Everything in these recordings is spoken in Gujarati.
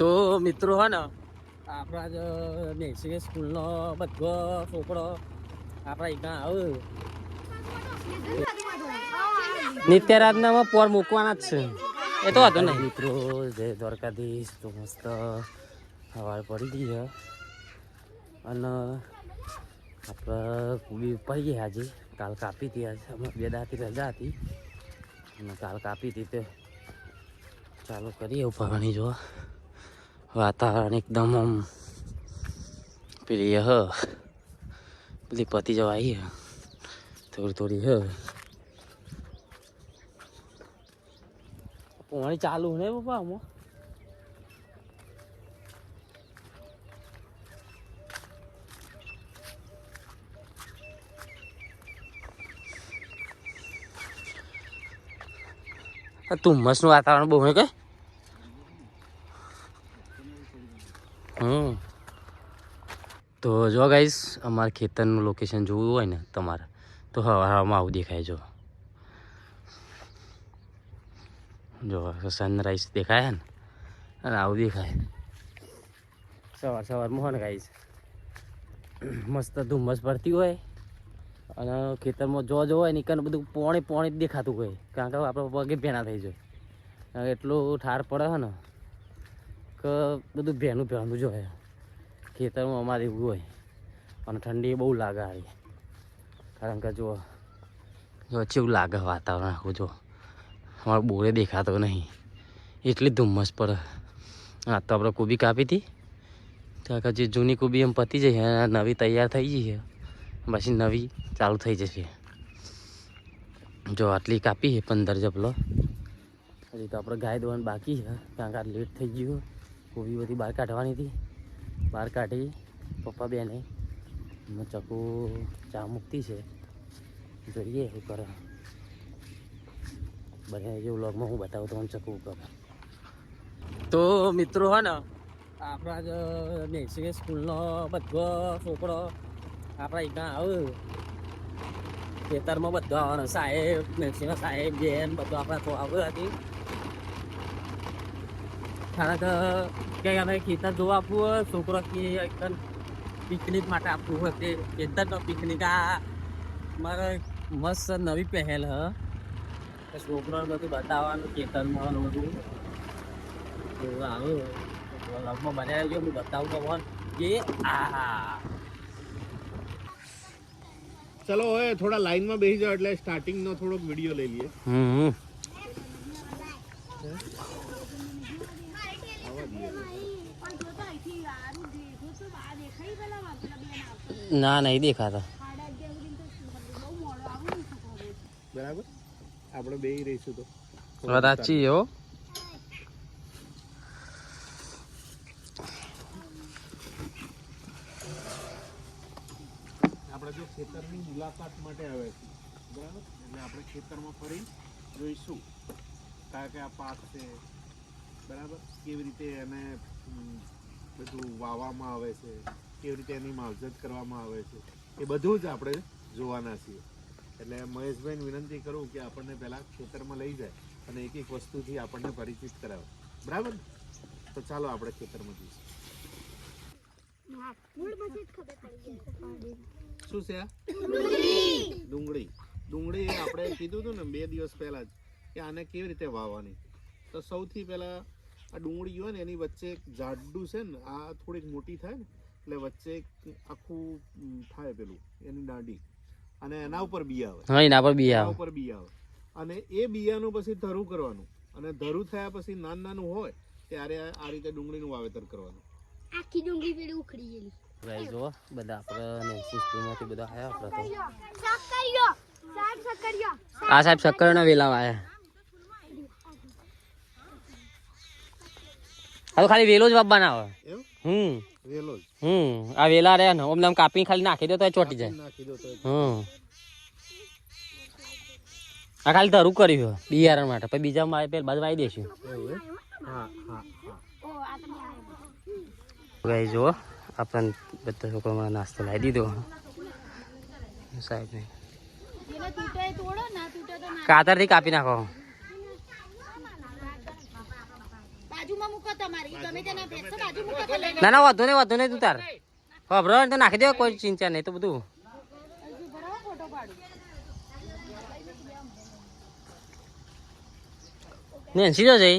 તો મિત્રો હે ને, આપણા જ નેસી સ્કૂલનો બધો છોકરો આપણા અહીંયા આવે નિત્યરાજનામાં પોર મૂકવાના જ છે. એ તો હતો નહીં. મિત્રો, જય દ્વારકાધીશ. તો મસ્ત સવાર પડી ગઈ છે. અને આપણે કુબી પડી ગઈ આજે. કાલ કાપી હતી આજે. અમે બે દાતી રજા હતી. અને કાલ કાપી હતી તે. ચાલુ કરીએ ઉપાડવાની જો વાતાવરણ એકદમ આમ પેલી હ. પેલી પતી જવા આવી થોડી થોડી હ. પોણી ચાલુ ને પપ્પા આમાં? તું ધુમ્મસનું વાતાવરણ બહુ હે કે? હમ. તો જો ગાઈસ અમારા ખેતરનું લોકેશન જોવું હોય ને તમારે, તો હવામાં આવું દેખાય, જો. જો સનરાઈઝ દેખાય ને? અને આવું દેખાય. સવાર સવારમાં હોય ને મસ્ત ધુમ્મસ ભરતી હોય. અને ખેતરમાં જો જો હોય ને કને બધું પોણે પોણે જ દેખાતું હોય. કારણ કે આપણે પગે ભેણા થઈ જાય. એટલું ઠાર પડે ને કે બધું ભેનું ભેનું જ ખેતરમાં અમારે એવું હોય. અને ઠંડી બહુ લાગે હારી. કારણ કે જો જો એવું લાગે વાતાવરણ આખું જો. અમારે બોરે દેખાતો નહીં. એટલી ધુમ્મસ પડે. આ તો આપણે કોબી કાપી હતી. ત્યાં કે જે જૂની કોબી એમ પતી જશે નવી તૈયાર થઈ જશે પછી નવી ચાલુ થઈ જશે. જો આટલી કાપી છે, પંદર જપલો. હજી તો આપણે ગાય દોવાનું બાકી છે, કારણ કે લેટ થઈ ગયું. કોબી બધી બહાર કાઢવાની હતી. બહાર કાઢી પપ્પા બેને ચકુ ચા મૂકતી છે. જોઈએ શું કરે. બને જે વ્લોગમાં હું બતાવું તમને ચકુ કરે તો મિત્રો હા ને, આપણા જ નેસી સ્કૂલનો બધો છોકરો આપણા અહીંયા આવ્યો ખેતરમાં બધો આવવાનો સાહેબ નેસીનો સાહેબ બેન બધું આપણા તો આવે હતી. કારણ કે કે અમે ખેતર જોવા આપવું હોય છોકરો કે એકદમ પિકનિક માટે આપવું હોય તે ખેતરનો પિકનિક. આ મારે મસ્ત નવી પહેલ હ. છોકરાને બધું બતાવવાનું ખેતરમાં બધું. તો આવે લગમાં બનાવી ગયો હું બતાવું તમને કે આ ચલો હવે થોડા લાઈનમાં બેસી જાઓ એટલે સ્ટાર્ટિંગનો થોડોક વીડિયો લઈ લઈએ. હમ ના નહીં દેખાતા. બરાબર? આપણે બે રહીશું તો. સાચી હો આપણે જો ખેતરની મુલાકાત માટે આવે છે. બરાબર? એટલે આપણે ખેતરમાં ફરી જોઈશું કારણ કે આ પાક છે. બરાબર? કેવી રીતે એને બધું વાવવામાં આવે છે. કેવી રીતે એની માવજત કરવામાં આવે છે એ બધું જ આપણે જોવાના છીએ. એટલે મહેશભાઈને વિનંતી કરું કે આપણને પહેલાં ખેતરમાં લઈ જાય અને એક એક વસ્તુથી આપણને પરિચિત કરાવે. બરાબર? તો ચાલો આપણે ખેતરમાં જઈશું. શું છે ડુંગળી. ડુંગળી. આપણે કીધું હતું ને બે દિવસ પહેલાં જ કે આને કેવી રીતે વાવવાની. તો સૌથી પહેલાં આ ડુંગળી હોય ને એની વચ્ચે એક જાડું છે ને આ થોડીક મોટી થાય ને એટલે વચ્ચે આખું થાય પેલું એની દાંડી અને એના ઉપર બી આવે. હા એના પર બી આવે. ઉપર બી આવે. અને એ બિયાનું પછી ધરું કરવાનું. અને ધરું થયા પછી નાનું નાનું હોય ત્યારે આ રીતે ડુંગળીનું વાવેતર કરવાનું. આખી ડુંગળી પેલી ઉખડી ગયેલી. ભાઈ જો બધા આપણે નેસી સ્કૂલમાંથી બધા આવ્યા આપણે તો. સક્કરિયો સાહેબ સક્કરિયો આ સાહેબ શક્કરના વેલામાં આવ્યા હવે ખાલી વેલો જ વાપવાના આવે એવું? હમ. વેલો હમ આ વેલા રહ્યા ને ઓમ નામ કાપી ખાલી નાખી દો તો એ ચોટી જાય. નાખી દો તો હમ. આ ખાલી ધરું કર્યું બિયારણ માટે. પછી બીજા મારે પેલ બાજુ આવી દેશું. એવું એમ? હા હા હા. ઓ આ તમે આવ્યા ભાઈ જુઓ આપણને બધા છોકરામાં નાસ્તો લાવી દીધો. સાહેબ ને જેને તૂટે એ તોડો ના તૂટે તો ના. કાતરથી કાપી નાખો બાજુમાં મૂકો તમારી ગમે તેના ભેંસો બાજુ મૂકો તો લઈને ના ના વાંધો નહીં વાંધો નહીં તું તાર. ખબર તો નાખી દેવા કોઈ ચિંતા નહીં તો બધું. નેન્સી જો જઈ.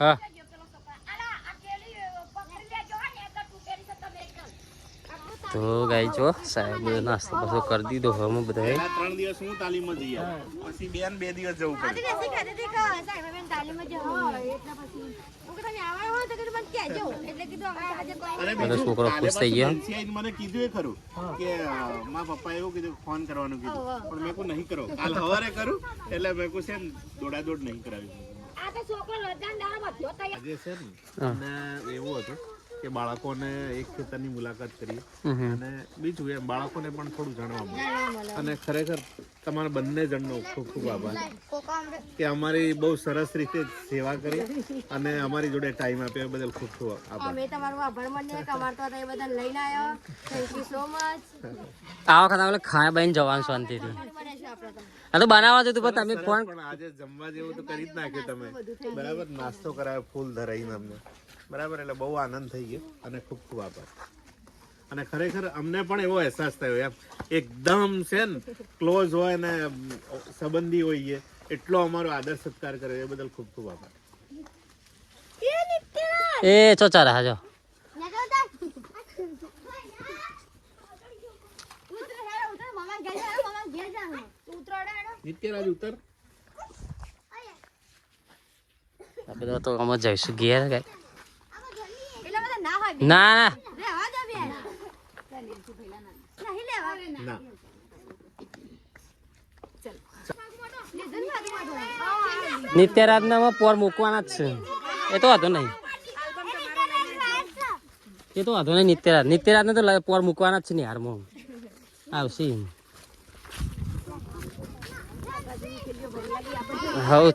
હા. તો ગાઈ જો સાહેબ નાસ્તો બસો કરી દીધો હવે અમે બધા ત્રણ દિવસ હું તાલીમ જઈ પછી બેન બે દિવસ જવું પડે. પછી. મને કહેજો એટલે કીધું હવે આજે કોઈ અરે બધો છોકરો ખુશ થઈ ગયો. મને કીધું એ ખરું કે મા મારા પપ્પા એવું કીધું ફોન કરવાનું કીધું. પણ મેં કહું નહીં કરો. કાલ સવારે કરું. એટલે મેં કહું છે દોડાદોડ નહીં કરાવી. આ તો છોકરો લજાન દાડા બધો તૈયાર છે. ને એવું હતું કે બાળકોને એક ખેતરની મુલાકાત કરીએ. અને બીજું એમ બાળકોને પણ થોડું જાણવા મળે અને ખરેખર તમારા બંને જણનો ખૂબ ખૂબ આભાર. કે અમારી બહુ સરસ રીતે સેવા કરી અને અમારી જોડે ટાઈમ આપ્યો એ બદલ ખૂબ ખૂબ આભાર. મેં તમારો આભાર માનીએ કે અમારે તો આ બધા લઈને આવ્યો. થેન્ક યુ સો મચ આ વખત આપણે ખાયા બાઈને જવાનું શાંતિથી. બને તો. આ તો બનાવવા જતું પણ તમે ફોન પણ આજે જમવા જેવું તો કરી જ નાખ્યું તમે. બરાબર નાસ્તો કરાયો ફૂલ ધરાઈને અમને. બરાબર? એટલે બહુ આનંદ થઈ ગયો અને ખૂબ ખૂબ આભાર. અને ખરેખર અમને પણ એવો અહેસાસ થયો એમ. એકદમ છે ને ક્લોઝ હોય ને સંબંધી હોઈએ એટલો અમારો આદર સત્કાર કરે એ બદલ ખૂબ ખૂબ આભાર. એ ચો ચારા હાજો નિત્યરાજ ઉતર. આપણે તો અમે જઈશું ઘેર ગાય. ના. ના ના નિત્યરાજના પોર મૂકવાના જ છે. એ તો વાંધો નહીં. એ તો વાંધો નહીં, નિત્યરાજ. નિત્યરાજને તો લ- પોર મૂકવાના જ છે ને હારમાં આવશે હવ.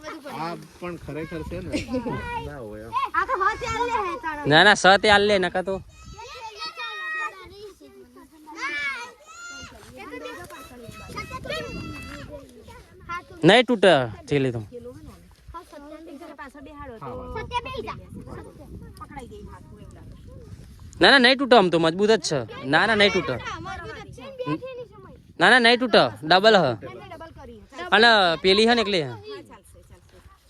પણ ખરેખર છે ને? ના હોય ના ના સત હાલ લે નકા તો. નહીં તૂટે થેલી તો ના ના નહીં તૂટે આમ તો મજબૂત જ છે. ના ના નહીં તૂટે. ના ના નહીં તૂટે. ડબલ હ. અને પેલી હે ને એકલી હે?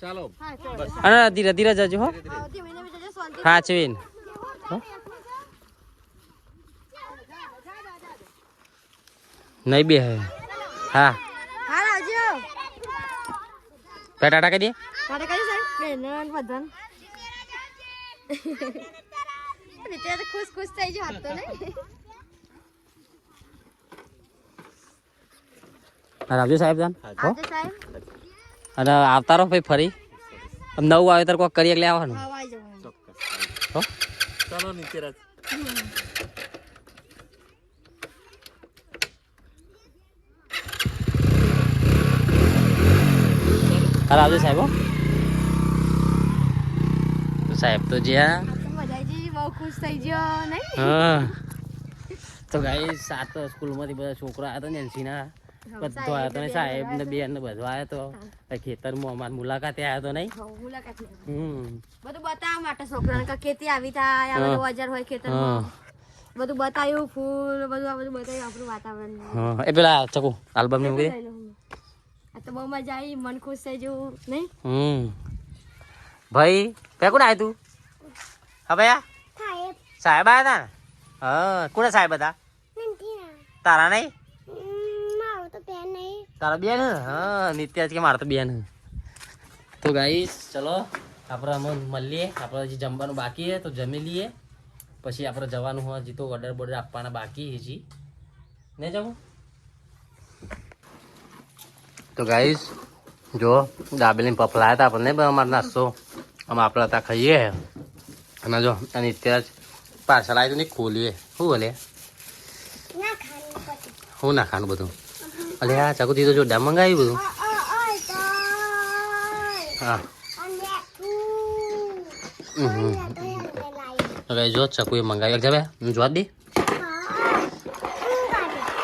ચાલો. અને ધીરે ધીરે જજો હો. હા ચવીન. નહીં બે હે. હા. પે ટાટા કરી દે? ખુશ ખુશ થઈ ગયો હતો ને હા સાહેબ જાન હો. સાહેબ. અને આવતા રહો ભાઈ ફરી. નવું આવે ત્યારે કોઈક કરી એટલે આવવાનું. ચાલો નિત્યરાજ સાહેબ હો? તો સાહેબ તો જ્યાં મજાજી બહુ ખુશ થઈ ગયો નહીં? હા. તો ગાઈ સાત સ્કૂલમાંથી બધા છોકરા આવ્યા હતા ને એનસીના. બધો આવ્યો ને સાહેબ ને બેન ને બધો આવ્યો તો. આ ખેતરમાં અમારી મુલાકાતે આવ્યો તો નહીં? મુલાકાત બધું બતાવવા માટે છોકરાને કે ખેતી આવી થાય આ બધું હોય ખેતર ખેતરમાં બધું બતાવ્યું ફૂલ બધું આ બધું બતાવ્યું આપણું વાતાવરણ. હા. એ પેલા ચકુ આલ્બમ ને. આ તો બહુ મજા આવી મન ખુશ થઈ જવું નહીં? હમ. ભાઈ કયા કોણ આવ્યું તું? હા આ? સાહેબ. આવ્યા હતા ને? હા કોણ સાહેબ હતા તારા નહીં? તારા બેન? હે? હા નિત્યા કે મારે તો બેન. તો ગાઈસ ચલો આપણે અમે મળીએ. આપણે હજી જમવાનું બાકી છે તો જમી લઈએ. પછી આપણે જવાનું હોય હજી તો ઓર્ડર બોર્ડર આપવાના બાકી હજી. ને જવું તો ગાઈસ જો દાબેલીને પફલાયા હતા આપણને પણ અમારો નાસ્તો અમે આપણે ત્યાં ખાઈએ. અને જો અને અત્યારે પાર્સલ આવ્યું નહીં ખોલીએ. શું બોલે? હું ના ખાનું બધું? અલે આ ચાકુથી તો જો મંગાવ્યું બધું? હા. હવે જો ચાકુ એ મંગાવી એક જાવે જોવા દે?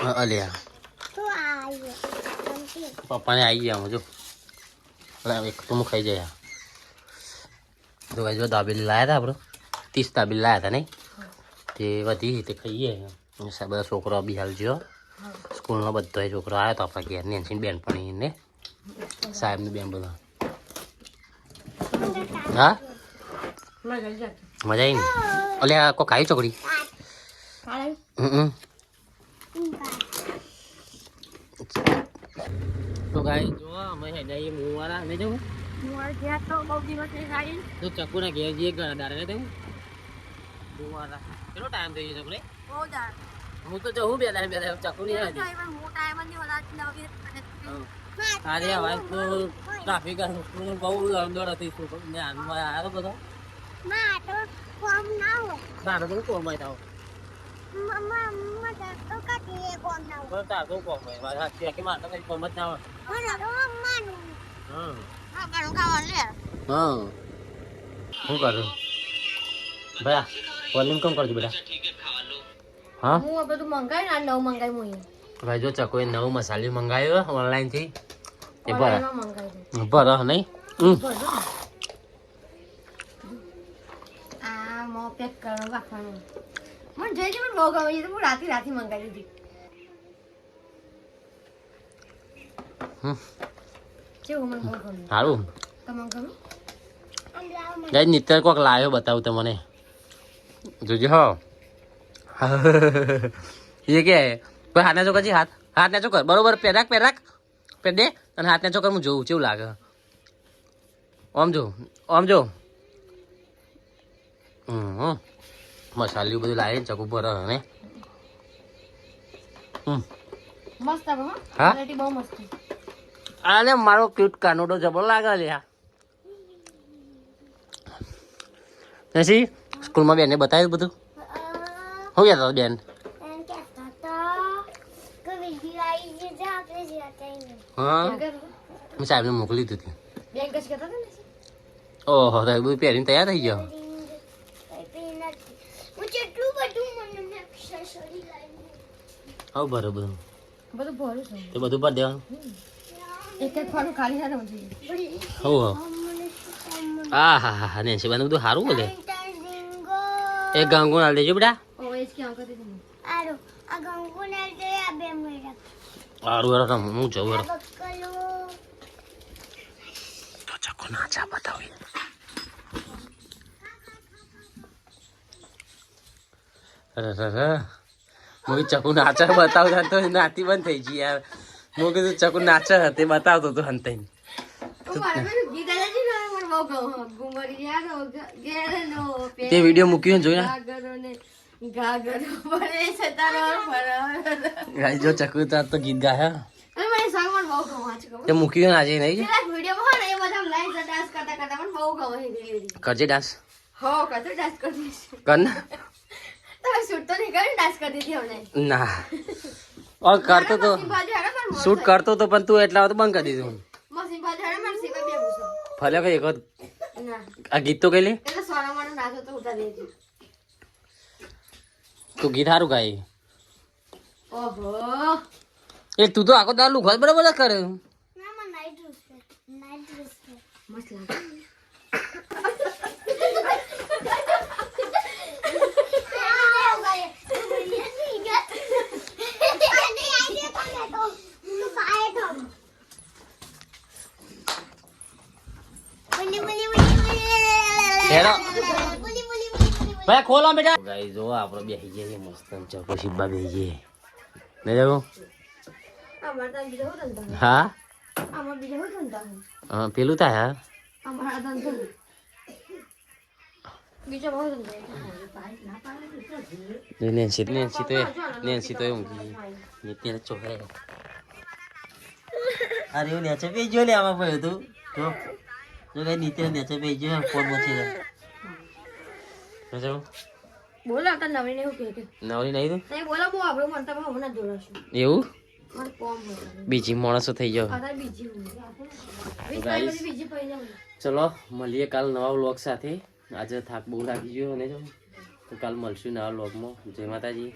હા, અલ્યા પપ્પાને આવી ગયા હું જો. અલે એક તો હું ખાઈ જાય તો ગાઈસ જો દાબેલી લાયા હતા આપણે ત્રીસ દાબેલી લાયા હતા નહીં? તે વધી તે ખાઈએ. બધા છોકરો બી હાલ જો સ્કૂલનો બધો છોકરો આવ્યો હતો આપણા ઘેર નેન્સી બેન પણ ને. સાહેબની બેન બધા હા? મજા આવી ને? ઓલે આ કોઈ ખાઈ ચોકડી તો ગાઈ જો, અમે હેડા એ મુવાળા ને જવું. તો ચક્કુ ના ઘેર જઈએ, ઘણા દાડે ને મુવાળા કેટલો ટાઈમ થઈ ગયો ચકુ હું તો જવું બે દાડે બે દાડે ચક્કુ નહીં આવી આજે હવે તો ટ્રાફિક બહુ અંદોડ હતી ને હાલમાં આવ્યો બધો. મારા તો કોમ જ હોય. હા હા. શું કરું? ભાઈ વોલ્યુમ કમ કરજો બેટા. હા? હું બધું મંગાવી આ નવ મંગાવી હું ભાઈ જો ચકોએ નવું મસાલી મંગાવ્યો ઓનલાઈનથી? એ ભરા નહીં. આ મો પેક કરવાનું રાખવાનું. મને જોઈ છે મને ગમે તો હું રાતે રાતે મંગાવી દીધી સારું નિત્ય કોક લાવ્યો બતાવું તમને. જોજો હો. એ કે કોઈ હાથના ચોકર જી હાથ હાથના ચોકર. બરોબર પેરાક પેરાક પેર દે અને હાથના ચોકર હું જોઉં કેવું લાગે? ઓમ જો ઓમ જો. હમ. મસાલિયું બધું લાવીને ચકુ પર ને. હમ. મસ્ત હો. બહુ મસ્ત. આને મારો ક્યુટ કાનોડો જબર લાગે લે નસી સ્કૂલમાં બેને બતાવ્યું બધું? હું કહેતો હતો બેન હા સાહેબને મોકલી દીધી? ઓહો તો બધું પહેરીને તૈયાર થઈ ગયો હવે બરોબર બધું ભરું છે એ બધું પર દેવાનું એક એક ફાનું ખાલી રહેવું જોઈએ હો આ હા હા હા ને બધું બધું સારું બોલે એ ગાંગુ ના દેજો બેટા ઓ એ જ ક્યાં કરતી હતી સારું હેરો રમ હું જઉં હેરો તો ચકો નાચા બતાવી અરે હું ચકુ નાચા બતાવતા તો નાતી બંધ થઈ ગઈ યાર હું કીધું ચકુ નાચા તે બતાવતો તો હંતે હું મારા બેન ગીત ગાતા હતી ને મને બહુ ગમે ઘુમરી યારો ઘેરનો તે વીડિયો મૂક્યો ને તારો જો ચકુ તાર તો ગીત ગાયા અને મને સોંગ મને બહુ ગમે છે તે મૂક્યું ને આજે નહીં. કેટલાક વિડીયોમાં હોય ને એ બધા લાઈન ડાન્સ કરતા કરતા મને બહુ ગમે છે દિલ્હી કરજે ડાન્સ ના. ઓ કરતો તો. શૂટ કરતો તો પણ તું એટલા તો બંધ કરી દીધું. મસીન બાજુ હેડો મને સીધા બે પૂછો ભલે કઈ એક વખત ના. આ ગીત તો કઈ લે એટલે સોના માનો નાચો તો ગીત સારું ગાય. ઓહો. એ તું તો આખો દાર લુખો બરાબર કરે. મસ્ત લાગે. હેડો. ભાઈ ખોલો બેટા. ગાઈ જો આપણે બેસી જઈએ મસ્ત ચકો શિબ્બા બેસી જઈએ ને જાવ હા હા, પેલું થાય હા? નેન્સી નેન્સી તો નેન્સી તો એવું નીતિને ચોહે. અરે એવું નેચે બે જો લે આમાં ભાઈ તું તો જો કઈ નીતિ નેચે બે જો ફોન મચી જાય બોલો આવતા નવરી ને એવું કે નવરી નહીં તું? નહીં બોલો બહુ આપણું મન તમે હમણાં જોડાશું. એવું? બીજી માણસો થઈ જાવ ચલો મળીએ કાલ નવા વ્લોગ સાથે. આજે થાક બહુ લાગી ગયો અને તો કાલ મળશું નવા વ્લોગમાં જય માતાજી.